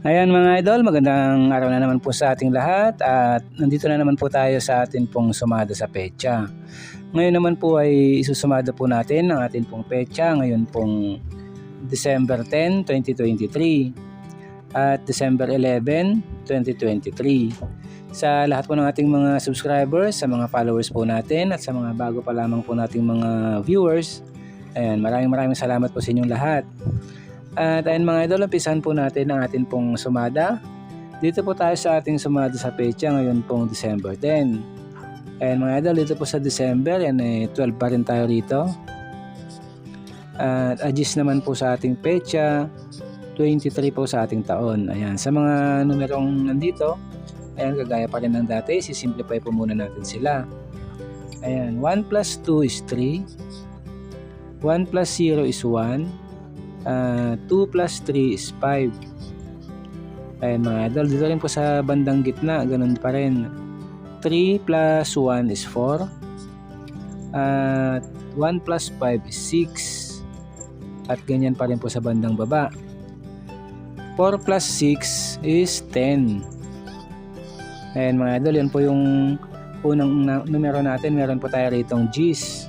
Ayan mga idol, magandang araw na naman po sa ating lahat at nandito na naman po tayo sa atin pong sumada sa pecha. Ngayon naman po ay isusumada po natin ang atin pong pecha ngayon pong December 10, 2023 at December 11, 2023. Sa lahat po ng ating mga subscribers, sa mga followers po natin at sa mga bago pa lamang po nating mga viewers, ayan, maraming maraming salamat po sa inyong lahat. At ayun mga idol, umpisahan po natin ang ating pong sumada. Dito po tayo sa ating sumada sa pecha ngayon pong December 10. Ayun mga idol, dito po sa December, yan eh, 12 pa rin tayo rito. At adjust naman po sa ating pecha, 23 po sa ating taon. Ayan, sa mga numerong nandito, ayan, kagaya pa rin ng dati, sisimplify po muna natin sila. Ayan, 1 plus 2 is 3. 1 plus 0 is 1. Uh, 2 plus 3 is 5. Ayan mga idol, dito rin po sa bandang gitna, ganun pa rin. 3 plus 1 is 4. At 1 plus 5 is 6. At ganyan pa rin po sa bandang baba. 4 plus 6 is 10. Ayan mga idol, yan po yung unang na- numero natin. Meron po tayo rito G's.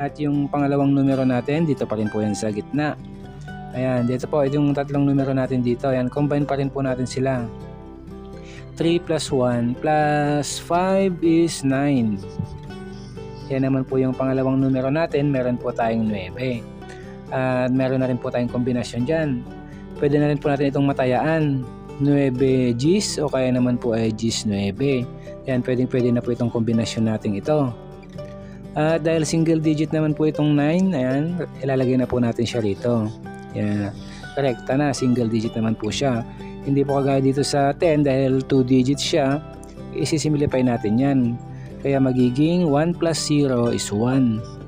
At yung pangalawang numero natin, dito pa rin po yan sa gitna. Ayan, dito po, ito yung tatlong numero natin dito. Ayan, combine pa rin po natin sila. 3 plus 1 plus 5 is 9. Yan naman po yung pangalawang numero natin. Meron po tayong 9. At meron na rin po tayong kombinasyon dyan. Pwede na rin po natin itong matayaan. 9 Gs o kaya naman po ay Gs 9. Yan, pwedeng pwede na po itong kombinasyon natin ito. At dahil single digit naman po itong 9, ayan, ilalagay na po natin siya rito. Yeah. Correct na, single digit naman po siya. Hindi po kagaya dito sa 10 dahil 2 digits siya, isisimplify natin yan. Kaya magiging 1 plus 0 is 1.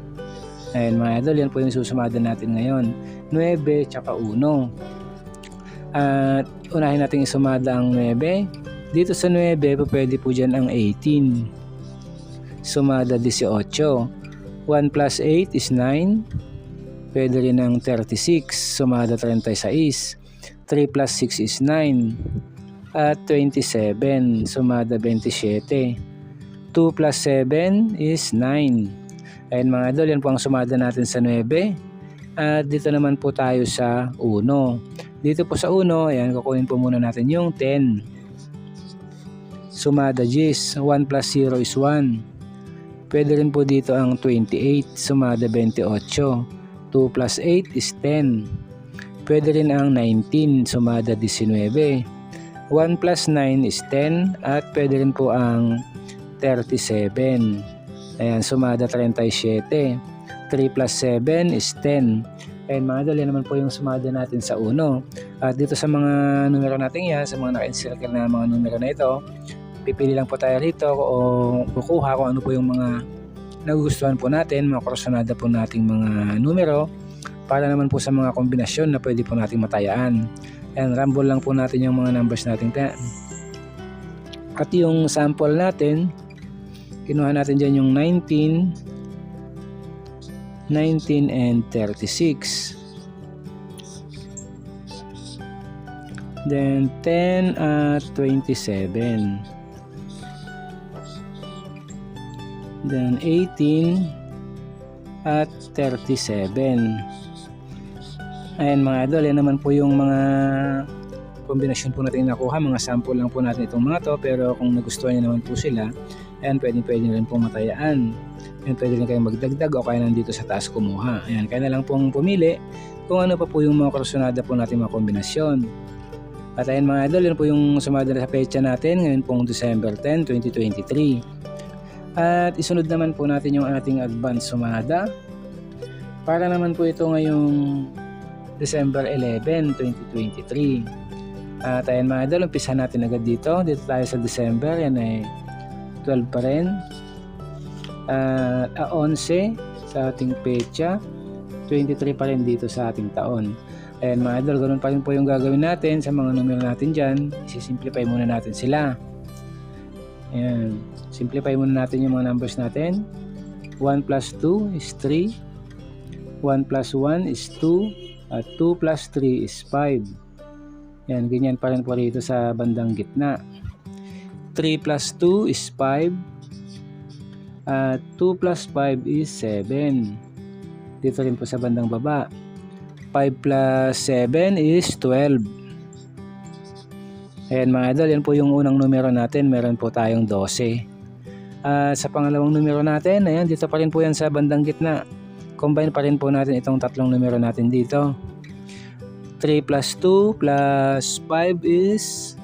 Ayan mga idol, yan po yung susumada natin ngayon. 9 tsaka 1. At unahin natin isumada ang 9. Dito sa 9, po pwede po dyan ang 18. Sumada 18. 1 plus 8 is 9. Pwede rin ng 36, sumada 36. 3 plus 6 is 9. At 27, sumada 27. 2 plus 7 is 9. Ayan mga idol, yan po ang sumada natin sa 9. At dito naman po tayo sa 1. Dito po sa 1, ayan, kukunin po muna natin yung 10. Sumada G's, 1 plus 0 is 1. Pwede rin po dito ang 28, sumada 28. 2 plus 8 is 10. Pwede rin ang 19, sumada 19. 1 plus 9 is 10 at pwede rin po ang 37. Ayan, sumada 37. 3 plus 7 is 10. Ayan mga idol, yan naman po yung sumada natin sa uno. At dito sa mga numero natin yan, sa mga naka-encircle na mga numero na ito, pipili lang po tayo rito o kukuha kung ano po yung mga nagugustuhan po natin, mga kursunada po nating mga numero para naman po sa mga kombinasyon na pwede po nating matayaan. Ayan, rumble lang po natin yung mga numbers natin. At yung sample natin, kinuha natin dyan yung 19, 19 and 36. Then 10 at 27. Then 18 at 37 ayan mga idol yan naman po yung mga kombinasyon po natin nakuha. Mga sample lang po natin itong mga to pero kung nagustuhan nyo naman po sila ayan pwede pwede rin pong matayaan. Ayan pwede rin kayong magdagdag o kaya nandito sa taas kumuha. Ayan kaya na lang pong pumili kung ano pa po yung mga kursunada po natin mga kombinasyon. At ayan mga idol yan po yung sumada sa pecha natin ngayon pong December 10, 2023 at isunod naman po natin yung ating advance sumada. Para naman po ito ngayong December 11, 2023. At ayan mga idol, umpisa natin agad dito. Dito tayo sa December, yan ay 12 pa rin. At uh, 11 sa ating pecha, 23 pa rin dito sa ating taon. Ayan mga idol, ganun pa rin po yung gagawin natin sa mga numero natin dyan. Isisimplify muna natin sila. Ayan. Simplify muna natin yung mga numbers natin. 1 plus 2 is 3. 1 plus 1 is 2. At 2 plus 3 is 5. Yan, ganyan pa rin po rito sa bandang gitna. 3 plus 2 is 5. At 2 plus 5 is 7. Dito rin po sa bandang baba. 5 plus 7 is 12. Ayan mga idol, yan po yung unang numero natin. Meron po tayong 12. At sa pangalawang numero natin, ayan, dito pa rin po yan sa bandang gitna. Combine pa rin po natin itong tatlong numero natin dito. 3 plus 2 plus 5 is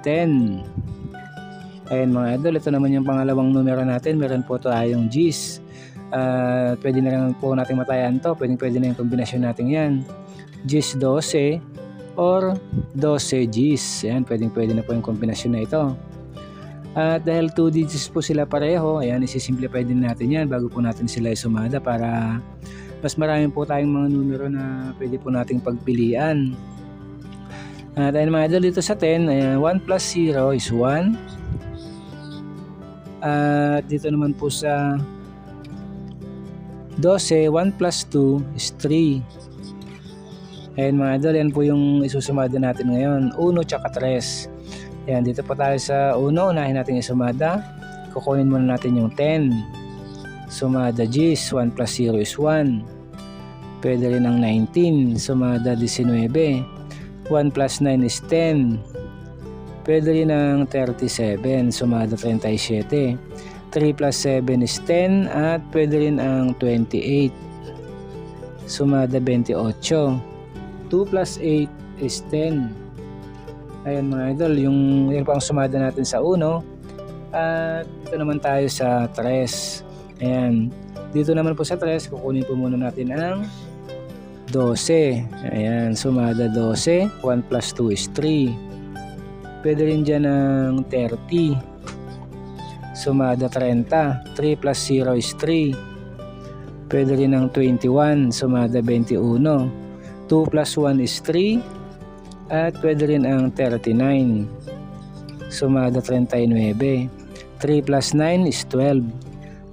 10. Ayan mga idol, ito naman yung pangalawang numero natin. Meron po tayong G's. Uh, pwede na lang po natin matayan to. Pwede, pwede na yung kombinasyon natin yan. G's 12 or 12 G's. Ayan, pwede, pwede na po yung kombinasyon na ito. At dahil 2 digits po sila pareho, ayan, isisimplify din natin yan bago po natin sila isumada para mas marami po tayong mga numero na pwede po nating pagpilian. At ayun mga idol dito sa 10, ayan, 1 plus 0 is 1. At dito naman po sa 12, 1 plus 2 is 3. Ayan mga idol, yan po yung isusumada natin ngayon. 1 tsaka 3. Ayan, dito po tayo sa 1. Unahin natin isumada. Kukunin muna natin yung 10. Sumada G's, 1 plus 0 is 1. Pwede rin ang 19. Sumada 19. 1 plus 9 is 10. Pwede rin ang 37. Sumada 37. 3 plus 7 is 10 at pwede rin ang 28. Sumada 28. 2 plus 8 is 10. Ayan mga idol, yung yan po ang sumada natin sa 1. At dito naman tayo sa 3. Ayan. Dito naman po sa 3, kukunin po muna natin ang 12. Ayan, sumada 12. 1 plus 2 is 3. Pwede rin dyan ng 30. Sumada 30. 3 plus 0 is 3. Pwede rin ng 21. Sumada 21. 2 plus 1 is 3. At pwede rin ang 39. Sumada 39. 3 plus 9 is 12.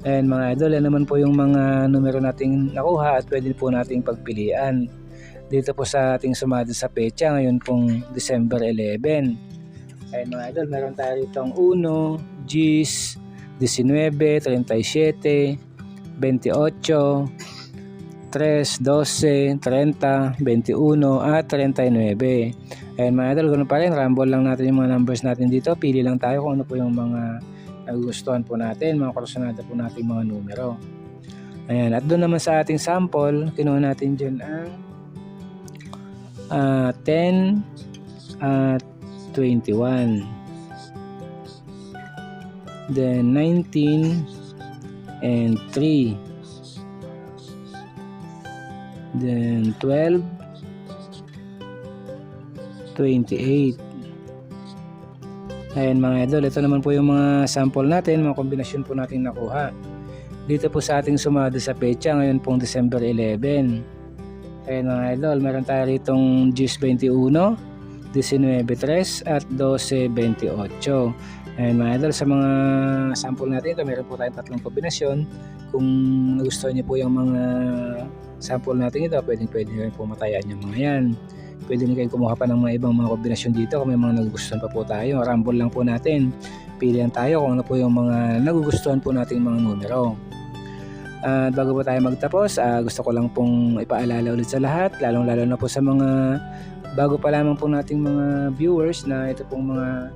Ayan mga idol, yan naman po yung mga numero nating nakuha at pwede po nating pagpilian. Dito po sa ating sumada sa pecha ngayon pong December 11. Ayan mga idol, meron tayo itong 1, G's, 19, 37, 28, 3, 12, 30, 21 at 39. Ayan mga idol, ganun pa rin, rumble lang natin yung mga numbers natin dito. Pili lang tayo kung ano po yung mga nagugustuhan po natin, mga kursunada po natin mga numero. Ayan, at doon naman sa ating sample, kinuha natin dyan ang uh, 10 at 21. Then 19 and 3. Then 12 28 Ayan mga idol, ito naman po yung mga sample natin, mga kombinasyon po natin nakuha. Dito po sa ating sumada sa pecha, ngayon pong December 11. Ayan mga idol, meron tayo ritong G's 21, 19.3 at 12.28. Ayan mga idol, sa mga sample natin ito, meron po tayong tatlong kombinasyon. Kung gusto niyo po yung mga sample natin ito, pwedeng pwede rin po matayan yung mga yan. Pwede rin kayong kumuha pa ng mga ibang mga kombinasyon dito kung may mga nagugustuhan pa po tayo. Rumble lang po natin. Pilihan tayo kung ano po yung mga nagugustuhan po nating mga numero. At uh, bago po tayo magtapos, uh, gusto ko lang pong ipaalala ulit sa lahat, lalong-lalo na po sa mga bago pa lamang po nating mga viewers na ito pong mga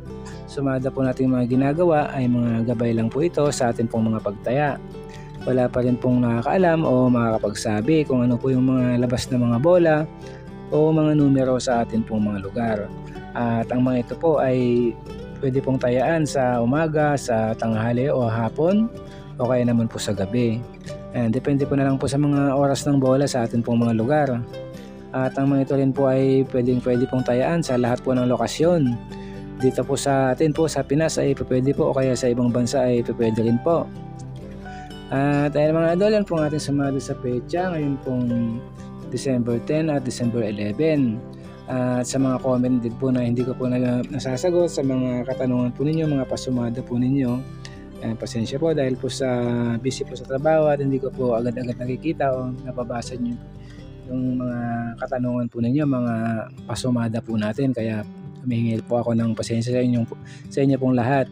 sumada po nating mga ginagawa ay mga gabay lang po ito sa atin pong mga pagtaya. Wala pa rin pong nakakaalam o makakapagsabi kung ano po yung mga labas na mga bola o mga numero sa atin pong mga lugar. At ang mga ito po ay pwede pong tayaan sa umaga, sa tanghali o hapon o kaya naman po sa gabi. And depende po na lang po sa mga oras ng bola sa atin pong mga lugar. At ang mga ito rin po ay pwedeng pwede pong tayaan sa lahat po ng lokasyon. Dito po sa atin po sa Pinas ay pwede po o kaya sa ibang bansa ay pwede rin po. At ayun mga idol, yan pong ating sumado sa pecha ngayon pong December 10 at December 11. At sa mga comment din po na hindi ko po na, nasasagot sa mga katanungan po ninyo, mga pasumada po ninyo. Ayan, pasensya po dahil po sa busy po sa trabaho at hindi ko po agad-agad nakikita o nababasa nyo yung mga katanungan po ninyo, mga pasumada po natin. Kaya humihingi po ako ng pasensya sa inyo, sa inyo pong lahat.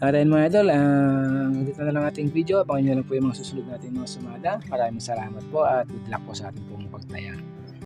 At ayun mga idol, uh, dito na lang ating video. Abangan nyo lang po yung mga susunod nating mga sumada. Maraming salamat po at good luck po sa ating pong pagtaya.